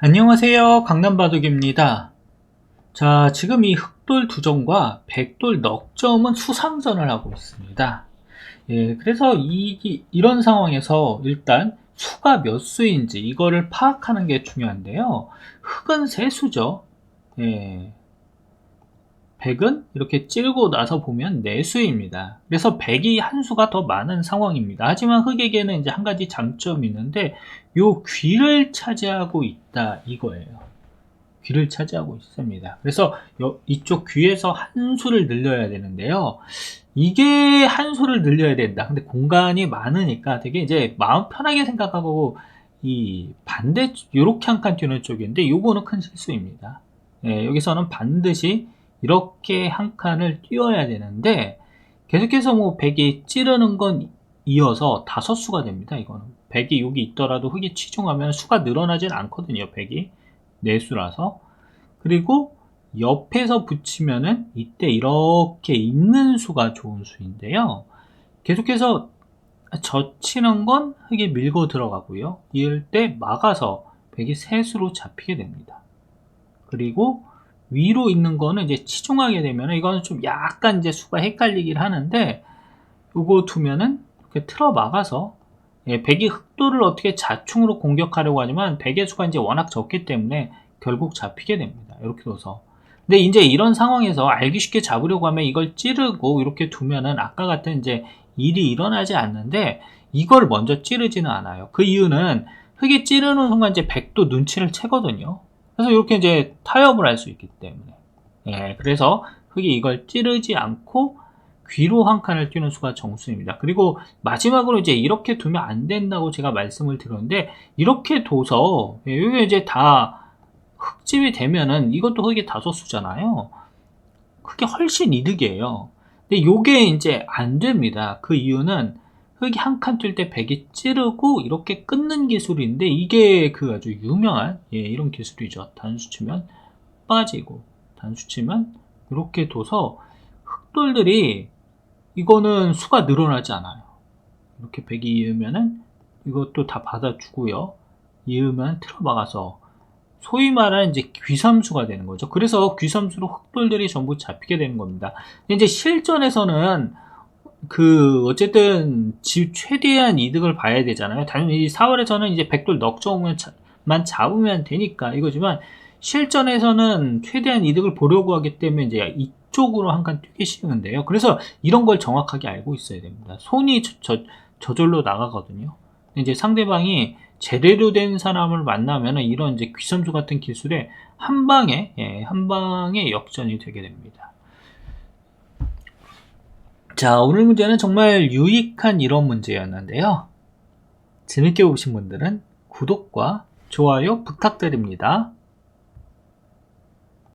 안녕하세요. 강남바둑입니다. 자, 지금 이 흑돌 두점과 백돌 넉점은 수상전을 하고 있습니다. 예, 그래서 이, 이런 상황에서 일단 수가 몇 수인지 이거를 파악하는 게 중요한데요. 흑은 세수죠. 예, 100은 이렇게 찌르고 나서 보면 내수입니다. 그래서 100이 한 수가 더 많은 상황입니다. 하지만 흑에게는 이제 한 가지 장점이 있는데 요 귀를 차지하고 있다 이거예요. 귀를 차지하고 있습니다. 그래서 이쪽 귀에서 한 수를 늘려야 되는데요. 이게 한 수를 늘려야 된다. 근데 공간이 많으니까 되게 이제 마음 편하게 생각하고 이 반대 요렇게 한 칸 뛰는 쪽인데 요거는 큰 실수입니다. 예, 여기서는 반드시 이렇게 한 칸을 띄워야 되는데 계속해서 뭐 100이 찌르는 건 이어서 다섯 수가 됩니다. 이거는 100이 여기 있더라도 흙이 치중하면 수가 늘어나진 않거든요. 100이 내수라서 그리고 옆에서 붙이면은 이때 이렇게 있는 수가 좋은 수인데요. 계속해서 젖히는 건 흙이 밀고 들어가고요. 이럴 때 막아서 100이 세수로 잡히게 됩니다. 그리고 위로 있는 거는 이제 치중하게 되면 이거는 좀 약간 이제 수가 헷갈리긴 하는데 이거 두면은 이렇게 틀어 막아서 예, 백이 흑도를 어떻게 자충으로 공격하려고 하지만 백의 수가 이제 워낙 적기 때문에 결국 잡히게 됩니다. 이렇게 둬서 근데 이제 이런 상황에서 알기 쉽게 잡으려고 하면 이걸 찌르고 이렇게 두면은 아까 같은 이제 일이 일어나지 않는데 이걸 먼저 찌르지는 않아요. 그 이유는 흙이 찌르는 순간 이제 백도 눈치를 채거든요. 그래서 이렇게 이제 타협을 할 수 있기 때문에. 예, 그래서 흙이 이걸 찌르지 않고 귀로 한 칸을 뛰는 수가 정수입니다. 그리고 마지막으로 이제 이렇게 두면 안 된다고 제가 말씀을 드렸는데 이렇게 둬서 예, 이게 이제 다 흙집이 되면은 이것도 흙이 다섯 수잖아요. 그게 훨씬 이득이에요. 근데 이게 이제 안 됩니다. 그 이유는 흙이 한 칸 뛸 때 백이 찌르고 이렇게 끊는 기술인데 이게 그 아주 유명한 예, 이런 기술이죠. 단수 치면 빠지고 단수 치면 이렇게 둬서 흑돌들이 이거는 수가 늘어나지 않아요. 이렇게 백이 이으면은 이것도 다 받아주고요. 이으면 틀어 막아서 소위 말하는 이제 귀삼수가 되는 거죠. 그래서 귀삼수로 흑돌들이 전부 잡히게 되는 겁니다. 이제 실전에서는 그 어쨌든 집 최대한 이득을 봐야 되잖아요. 당연히 4월에서는 이제 백돌 넉점만 잡으면 되니까 이거지만 실전에서는 최대한 이득을 보려고 하기 때문에 이제 이쪽으로 한칸 뛰기 쉬운데요. 그래서 이런 걸 정확하게 알고 있어야 됩니다. 손이 저, 저, 저절로 나가거든요. 이제 상대방이 제대로 된 사람을 만나면 이런 이제 귀섬수 같은 기술에 한 방에 예, 한 방에 역전이 되게 됩니다. 자, 오늘 문제는 정말 유익한 이론 문제였는데요. 재밌게 보신 분들은 구독과 좋아요 부탁드립니다.